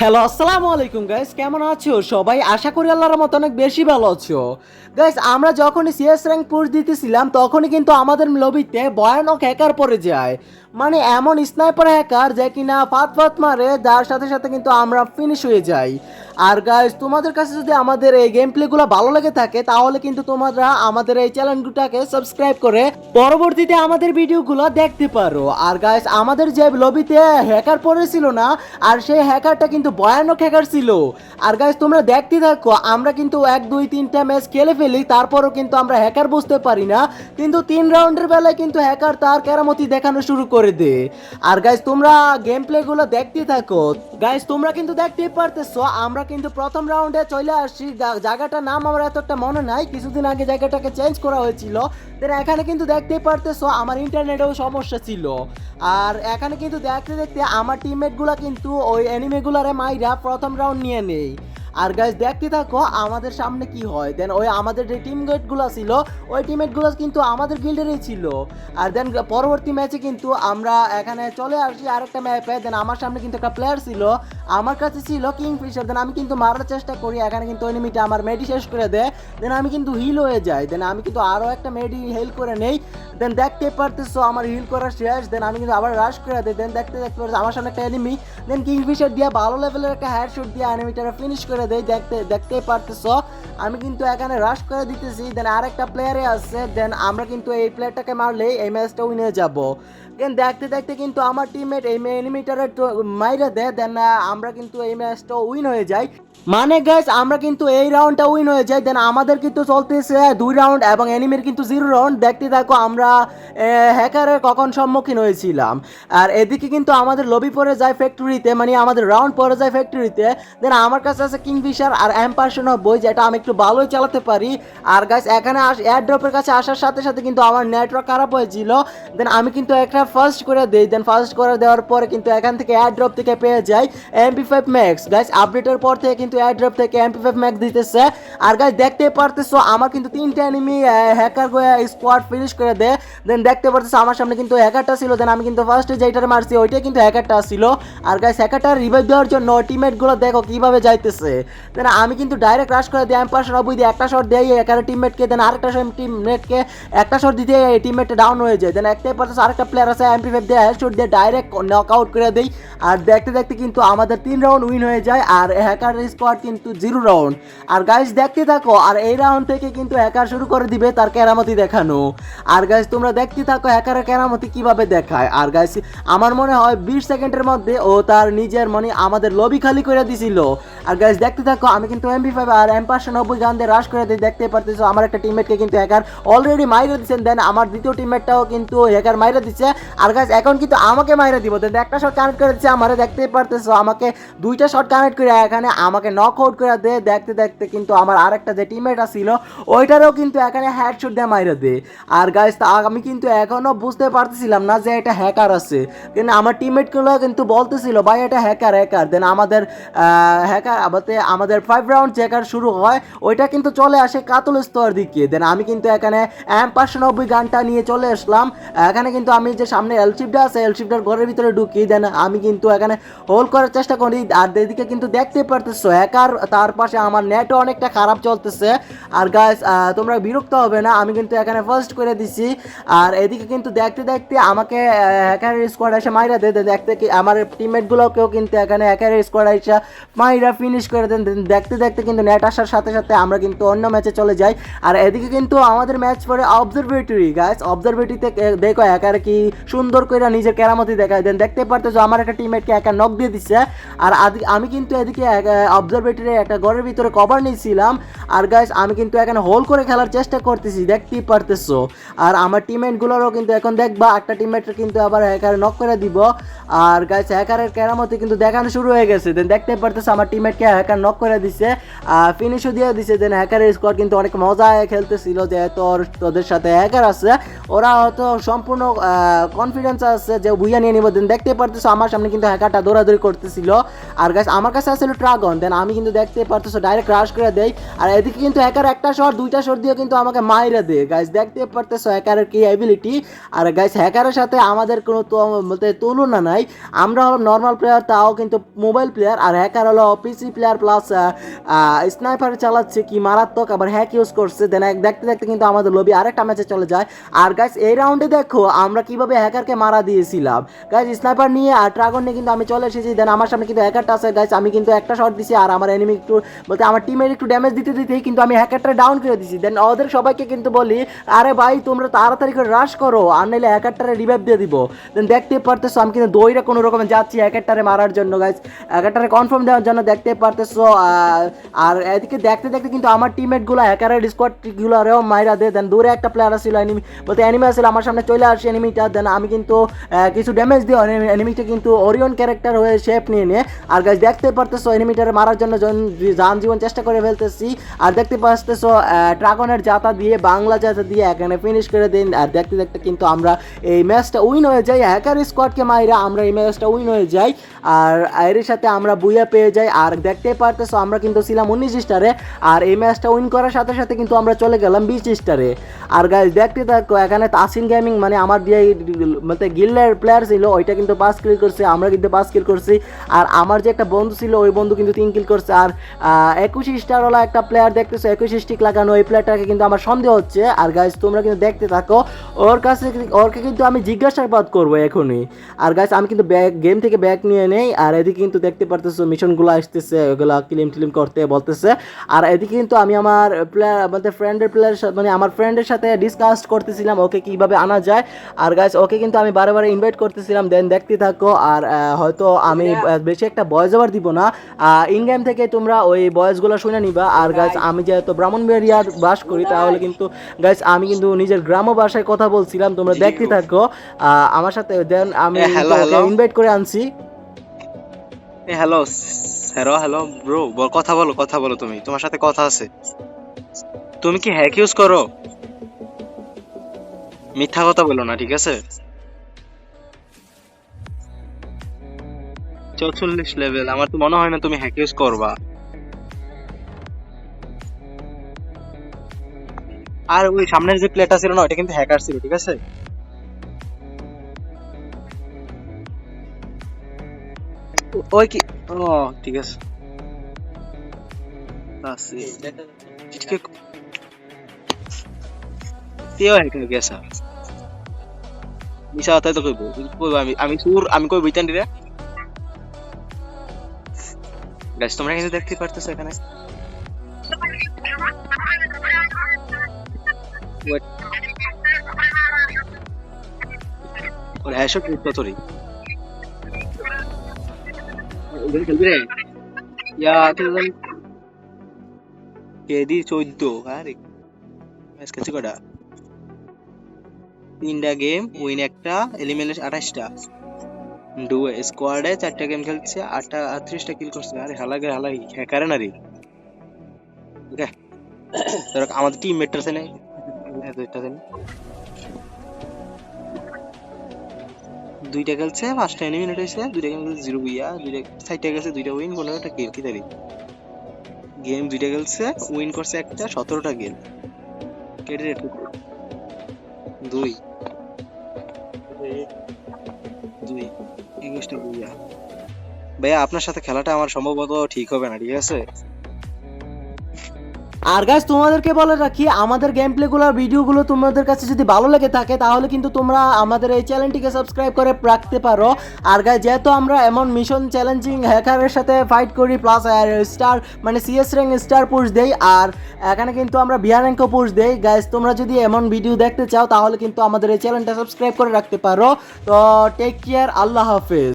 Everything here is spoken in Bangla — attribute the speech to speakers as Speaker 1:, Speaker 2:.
Speaker 1: হ্যালো আসসালামু আলাইকুম গাইস কেমন আছো সবাই? আশা করি আল্লাহর মতো অনেক বেশি ভালো আছো। গাইস আমরা যখনই সিএস র্যাঙ্ক পুশ দিতেছিলাম, তখনই কিন্তু আমাদের লবিতে ভয়ানক হ্যাকার পড়ে যায়। মানে এমন স্নাইপার হ্যাকার যে কিনা ফাত ফাত মারে, যার সাথে সাথে কিন্তু আমরা ফিনিশ হয়ে যাই। আর গাইস তোমাদের কাছে যদি আমাদের এই গেম প্লেগুলো ভালো লেগে থাকে, তাহলে কিন্তু তোমরা আমাদের এই চ্যানেলটাকে সাবস্ক্রাইব করে পরবর্তীতে আমাদের ভিডিওগুলো দেখতে পারো। আর গাইস আমাদের যে লবিতে হ্যাকার পড়েছিল না, আর সেই হ্যাকারটা কিন্তু ভয়ানক হ্যাকার ছিল। আর গাইস তোমরা দেখতে থাকো, আমরা কিন্তু এক, দুই, তিনটা ম্যাচ খেলে ফেলি, তারপরও কিন্তু আমরা হ্যাকার বুঝতে পারি না। কিন্তু তিন রাউন্ডের বেলায় কিন্তু হ্যাকার তার কেরামতি দেখানো শুরু করে দে। আর গাইস তোমরা গেম প্লেগুলো দেখতে থাকো। গাইস তোমরা কিন্তু দেখতেই পারতেছো, আমরা কিন্তু প্রথম রাউন্ডে চলে আসছি। জায়গাটার নাম আমার এতটা মনে নাই, কিছুদিন আগে জায়গাটাকে চেঞ্জ করা হয়েছিল। এখানে কিন্তু দেখতেই পারতেছো, আমার ইন্টারনেটেও সমস্যা ছিল। আর এখানে কিন্তু দেখতে দেখতে আমার টিমমেটগুলো কিন্তু ওই অ্যানিমেগুলারে মাইরা প্রথম রাউন্ড নিয়ে নেই। আর গাইজ দেখতে থাকো আমাদের সামনে কি হয়। দেন ওই আমাদের যে টিমগুলো ছিল, ওই টিমমেটগুলো কিন্তু আমাদের গিল্ডেরই ছিল। আর দেন পরবর্তী ম্যাচে কিন্তু আমরা এখানে চলে আসি আরেকটা ম্যাপে দেন আমার সামনে কিন্তু একটা প্লেয়ার ছিল আমার কাছে ছিল কিং ফিশার দেন আমি কিন্তু মারার চেষ্টা করি, এখানে কিন্তু এনিমিটা আমার মেডি শেষ করে দেয় দেন আমি কিন্তু হিল হয়ে যাই দেন আমি কিন্তু আরও একটা মেডি হেল করে নেই দেন দেখতে পারতেছো আমার হিল করা শেষ দেন আমি কিন্তু আবার রাশ করে দেয় দেন দেখতে দেখতে পারছি আমার সামনে একটা এনিমি দেন কিং ফিশার দিয়ে ভালো লেভেলের একটা হ্যার শুট দিয়ে এনিমিটা ফিনিশ করে দেয় দেখতে, দেখতেই পারতেছো। আমি কিন্তু এখানে রাশ করে দিতেছি দেন আরেকটা প্লেয়ারে আছে দেন আমরা কিন্তু এই প্লেয়ারটাকে মারলে এই ম্যাচটা উইনে যাব। দেন দেখতে দেখতে কিন্তু আমার টিমমেট এই এনিমিটারের মাইরে দেয় দেন আমরা কিন্তু এই ম্যাচটা উইন হয়ে যাই। মানে গাইস আমরা কিন্তু এই রাউন্ডটা উইন হয়ে যাই দেন আমাদের কিন্তু চলতেছে দুই রাউন্ড এবং এনিমির কিন্তু জিরো রাউন্ড দেখতে থাকো, আমরা হ্যাকারের কখন সম্মুখীন হয়েছিলাম। আর এদিকে কিন্তু আমাদের লবি পরে যায় ফ্যাক্টরিতে মানে আমাদের রাউন্ড পরে যায় ফ্যাক্টরিতে দেন আমার কাছে আছে কিংফিশার আর এম পার্সন বই যেটা আমি একটু ভালোই চালাতে পারি। আর গাইস এখানে আস এয়ার ড্রপের কাছে আসার সাথে সাথে কিন্তু আমার নেটওয়ার্ক খারাপ হয়েছিল। দেন আমি কিন্তু একটা ফার্স্ট করে দিই দেন ফার্স্ট করে দেওয়ার পরে কিন্তু এখান থেকে এয়ার ড্রপ থেকে পেয়ে যাই এমপি ফাইভ ম্যাক্স গাইস আপডেটের পর থেকে কিন্তু এয়ার ড্রপ থেকে এমপি ফাইভ ম্যাক্স দিতেছে। আর গাইস দেখতে পারতেছো, আমার কিন্তু তিনটা এনিমি হ্যাকার স্কোয়াড ফিনিশ করে দেয় দেন দেখতে পারতেছো, আমার সামনে কিন্তু হ্যাকারটা ছিল। দেন আমি কিন্তু ফার্স্টে যেইটারে মারছি, ওইটাই কিন্তু হ্যাকারটা ছিল। আর গাইস হ্যাকারটা রিভাইভ দেওয়ার জন্য টিমমেটগুলো দেখো কীভাবে যাইতেছে। দেন আমি কিন্তু ডাইরেক্ট রাশ করে দিই আমি নব্বই দিয়ে একটা শট দেই একারে টিমমেটকে দেন আরেকটা টিমমেটকে একটা শট দিতে টিমমেটটা ডাউন হয়ে যায়। দেন একটাই পারতেছে, আরেকটা প্লেয়ার আছে এমপি ফাইভ দিয়ে হেড শট দিয়ে ডাইরেক্ট নক আউট করে দেই। আর দেখতে দেখতে কিন্তু আমাদের তিন রাউন্ড উইন হয়ে যায়, আর হ্যাকার স্কোয়াড কিন্তু জিরো রাউন্ড আর গাইস দেখতে থাকো, আর এই রাউন্ড থেকে কিন্তু হ্যাকার শুরু করে দিবে তার কেরামতি দেখানো। আর গাইস তোমরা দেখতে থাকো হ্যাকারের কেরামতি কীভাবে দেখায়। আর গাইস আমার মনে হয় বিশ সেকেন্ডের মধ্যে ও তার নিজের মানে আমাদের লবি খালি করে দিছিল। আর গাইস দেখতে থাকো, আমি কিন্তু এমবি ফাইভ আর এম পাঁচশো নব্বই গান দিয়ে রাশ করে দিই, দেখতে পারতেছো, আমার একটা টিমমেটকে কিন্তু হ্যাকার অলরেডি মাইরে দিচ্ছেন দেন আমার দ্বিতীয় টিমমেটটাও কিন্তু হ্যাকার মাইরে দিচ্ছে। আর গাইস এখন কিন্তু আমাকে মাইরে দিব। দেন একটা শট কানেক্ট করে দিচ্ছে, আমারে দেখতেই পারতেছো, আমাকে দুইটা শট কানেক্ট করে, এখানে আমাকে নক আউট করে দে দেখতে দেখতে কিন্তু আমার আরেকটা যে টিমমেট ছিল, ওইটারও কিন্তু এখানে হেড শুট দিয়ে মাইরে দে আর গাইস আমি কিন্তু এখনও বুঝতে পারতেছিলাম না যে এটা হ্যাকার আছে। কিন্তু আমার টিমমেটগুলো কিন্তু বলতেছিল, ভাই, এটা হ্যাকার হ্যাকার দেন আমাদের হ্যাকার আমাদের আমাদের ফাইভ রাউন্ড চেকার শুরু হয়, ওইটা কিন্তু চলে আসে কাতল স্তর দিকে। দেন আমি কিন্তু এখানে এম পাঁচশো নব্বই গানটা নিয়ে চলে আসলাম। এখানে কিন্তু আমি যে সামনে এলশিপটা আছে এলশিপটার ঘরের ভিতরে ঢুকি। দেন আমি কিন্তু এখানে হোল্ড করার চেষ্টা করি। আর এদিকে কিন্তু দেখতে পারতেছো হ্যাকার, তার পাশে আমার নেটও অনেকটা খারাপ চলতেছে। আর গাইস তোমরা বিরক্ত হবে না, আমি কিন্তু এখানে ফার্স্ট করে দিছি। আর এদিকে কিন্তু দেখতে দেখতে আমাকে হ্যাকার স্কোয়াড এসে মাইরা দে দেখতে কি আমার টিমমেটগুলোকেও কিন্তু এখানে হ্যাকার স্কোয়াড এসে মাইরা ফিনিশ করে দেন দেখতে দেখতে কিন্তু নেট আসার সাথে সাথে আমরা কিন্তু অন্য ম্যাচে চলে যাই। আর এদিকে কিন্তু আমাদের ম্যাচ পরে অবজারভেটরি গাইস অবজারভেটরিতে দেখো হ্যাকার কি সুন্দর করে নিজের কেরামতি দেখায় দেন। দেখতে পারতেছো আমার একটা টিমমেটকে একা নক দিয়ে দিচ্ছে আর আমি কিন্তু এদিকে অবজারভেটরি একটা ঘরের ভিতরে কভার নিয়েছিলাম। আর গাইস আমি কিন্তু এখানে হোল করে খেলার চেষ্টা করতেছি, দেখতেই পারতেছো। আর আমার টিমমেটগুলোরও কিন্তু এখন দেখবা, একটা টিমমেটের কিন্তু আবার হ্যাকার নক করে দিব। আর গাইস হ্যাকারের কেরামতি কিন্তু দেখানো শুরু হয়ে গেছে। দেন দেখতে পারতেছো আমার টিমমেটকে হ্যাকার নক করে দিছে। আর ফিনিশও দিয়ে দিছে। দেন হ্যাকারের স্কোয়াড কিন্তু অনেক মজায় খেলতেছিল, যে তোর তোদের সাথে হ্যাকার আছে। ওরা হয়তো সম্পূর্ণ কনফিডেন্স আছে যে বুইয়া নিয়ে নিব। দেন দেখতে পারতেছো আমার সামনে কিন্তু হ্যাকারটা দৌড়াদৌড়ি করতেছিল। আর গাছ আমার কাছে আসলে ড্রাগন দেন আমি কিন্তু দেখতে পারতেছো ডাইরেক্ট ক্রাশ করে দেই। আর এদিকে কিন্তু হ্যাকার একটা শট দুইটা শট দিয়ে কিন্তু আমাকে মাইরে দেয়। গাইস দেখতে পারতেছো হ্যাকারের কি অ্যাবিলিটি আর গাইস হ্যাকারের সাথে আমাদের কোনো বলতে তুলনা নাই। আমরা হলো নর্মাল প্লেয়ার তাও কিন্তু মোবাইল প্লেয়ার আর হ্যাকার হলো পিসি প্লেয়ার প্লাস স্নাইপার চালাচ্ছে কি মারাত্মক, আবার হ্যাক ইউজ করছে। দেন দেখতে দেখতে কিন্তু আমাদের লবি আরেকটা ম্যাচে চলে যায়। আর গাইস এই রাউন্ডে দেখো, আমরা কীভাবে হ্যাকারকে মারা দিয়েছিলাম। গাইস স্নাইপার নিয়ে আর ড্রাগন নিয়ে কিন্তু আমি চলে এসেছি। দেন আমার সামনে কিন্তু হ্যাকারটা আছে। গাইস আমি কিন্তু একটা শট দিছি আর আমার এনিমি একটু বলতে আমার টিমের একটু ড্যামেজ দিতে দিতেই কিন্তু আমি হ্যাকারটা ডাউন করে দিছি। দেন ওদের সবাইকে কিন্তু বলি, আরে ভাই, তোমরা তাড়াতাড়ি করে রাশ করো, আর নাহলে হ্যাকারটারে রিভাইভ দিয়ে দিব। দেন দেখতে পারতেছো, আমি কিন্তু দইরা কোনো রকমে যাচ্ছি হ্যাকারটারে মারার জন্য গাইস হ্যাকারটারে কনফার্ম দেওয়ার জন্য দেখতে পারতেছো আর এদিকে দেখতে দেখতে কিন্তু আমার টিমমেটগুলো হ্যাকারের স্কোয়াডগুলো আরেও মাইরা দেয়। দেন দূরে একটা প্লেয়ার ছিল এনিমি বলতে এনিমি আসলে, আমার সামনে চলে আসে এনিমিটা দেন আমি কিন্তু কিছু ড্যামেজ দিই এনিমিটা কিন্তু ওরিয়ন ক্যারেক্টার হয়ে শেপ নিয়ে নিয়ে আর গাছ দেখতে পারতেছো এনিমিটারে মারার জন্য যান জীবন চেষ্টা করে ফেলতেছি। আর দেখতে পারতেছো ড্রাগনের জাতা দিয়ে বাংলা জাতা দিয়ে এখানে ফিনিশ করে দিন। আর দেখতে দেখতে কিন্তু আমরা এই ম্যাচটা উইন হয়ে যাই। হ্যাকার স্কোয়াডকে মাইরা আমরা এই ম্যাচটা উইন হয়ে যাই। আর এর সাথে আমরা বুইয়া পেয়ে যাই। আর দেখতে পারতেছো, আমরা কিন্তু ছিলাম উনিশ স্টারে। আর এই ম্যাচটা উইন করার সাথে সাথে কিন্তু আমরা চলে গেলাম বিশ স্টারে। আর গাইজ দেখতে থাকো, এখানে তাসিন গেমিং মানে আমার দিয়ে মানে গিল্ডের প্লেয়ার ছিল, ওইটা কিন্তু পাস কিল করছে, আমরা কিন্তু পাস কিল করছি। আর আমার যে একটা বন্ধু ছিল, ওই বন্ধু কিন্তু তিন কিল করছে। আর একুশ স্টারওয়ালা একটা প্লেয়ার দেখতেছো একুশ স্টিক লাগানো ওই প্লেয়ারটাকে কিন্তু আমার সন্দেহ হচ্ছে। আর গাইজ তোমরা কিন্তু দেখতে থাকো ওর কাছে ওরকে কিন্তু আমি জিজ্ঞাসাবাদ করব এখনই। আর গাইজ আমি কিন্তু ব্যাগ গেম থেকে ব্যাগ নিয়ে নেই আর এদিকে কিন্তু দেখতে পারতেছো মিশনগুলো আসতেছে ওগুলো ক্লিম টিলিম করতে বলতেছে। আর এদিকে কিন্তু আমি আমার প্লেয়ার আমাদের ফ্রেন্ডের প্লেয়ার মানে আমার ফ্রেন্ডের সাথে ডিসকাস করতেছিলাম ওকে কীভাবে আনা যায়। আর গাইজ ওকে কিন্তু আমি বারে বারে ইনভাইট করতেছিলাম দেন দেখতে থাকো। আর হয়তো আমি বেশি একটা ভয়েস ওভার দিব না। ইন গেম থেকে তোমরা ওই ভয়েসগুলো শুনে নিবা। আর গাইজ আমি যেহেতু ব্রাহ্মণবাড়িয়ার বাস করি তাহলে কিন্তু গাইজ আমি কিন্তু নিজের গ্রাম্য ভাষায় কথা বলছিলাম তোমরা দেখতে থাকো। আমার সাথে দেন আমি. ইনভাইট করে আনছি।
Speaker 2: হ্যালো হ্যালো হ্যালো ব্রো কথা বলো কথা বলো তুমি তোমার সাথে কথা আছে। তুমি কি হ্যাক ইউজ করো? মিথ্যা কথা বলো না ঠিক আছে? চৌচল্লিশ লেভেল আমার তো মনে হয় না তুমি হ্যাক ইউজ করবা। আর ওই সামনের যে প্লেটা ছিল না ওটা কিন্তু হ্যাকার ছিল, ঠিক আছে? ওই কি? ও, ঠিক আছে। তেও আমি আমি সুর, আমি গাইস তোমরা কিন্তু দেখতে পারতেছো এখানে. ওর হ্যাশো ট্রিট কত রে ওগুলো খেলবি রে? ইয়া তুই কেডি চোদ্দ? আরে ম্যাচ খেলছি কটা তিনটা গেম উইন একটা এলিমিনেশন আঠাশটা। ডু স্কোয়াডে চারটা গেম খেলছে, আটটা, আটত্রিশটা কিল করছে। আরে হালাগে, হালাই, হ্যাকারে না রে ওকে তোর আমাদের টিম মেটটা আছে না? দুইটা আছে দুইটা খেলছে, পাঁচটা এলিমিনেট হয়েছে, দুইটা গেম খেলছে জিরো বুইয়া দুইটা সাইডটা গেছে, দুইটা উইন পনেরোটা কিল কি তারি গেম দুইটা খেলছে উইন করছে একটা, সতেরোটা গেম কেটে দুই। একুশটা বুঝা। ভাইয়া আপনার সাথে খেলাটা আমার সম্ভবত ঠিক হবে না ঠিক আছে?
Speaker 1: আর গাইজ তোমাদেরকে বলে রাখি, আমাদের গেম প্লেগুলোর ভিডিওগুলো তোমাদের কাছে যদি ভালো লেগে থাকে, তাহলে কিন্তু তোমরা আমাদের এই চ্যানেলটিকে সাবস্ক্রাইব করে রাখতে পারো। আর গাইজ যেহেতু আমরা এমন মিশন চ্যালেঞ্জিং হ্যাকারের সাথে ফাইট করি প্লাস স্টার মানে সিএস র্যাঙ্ক স্টার পুশ দেই, আর এখানে কিন্তু আমরা বিহার র্যাঙ্কও পুশ দেই। গাইজ তোমরা যদি এমন ভিডিও দেখতে চাও, তাহলে কিন্তু আমাদের এই চ্যানেলটা সাবস্ক্রাইব করে রাখতে পারো। তো টেক কেয়ার আল্লাহ হাফেজ।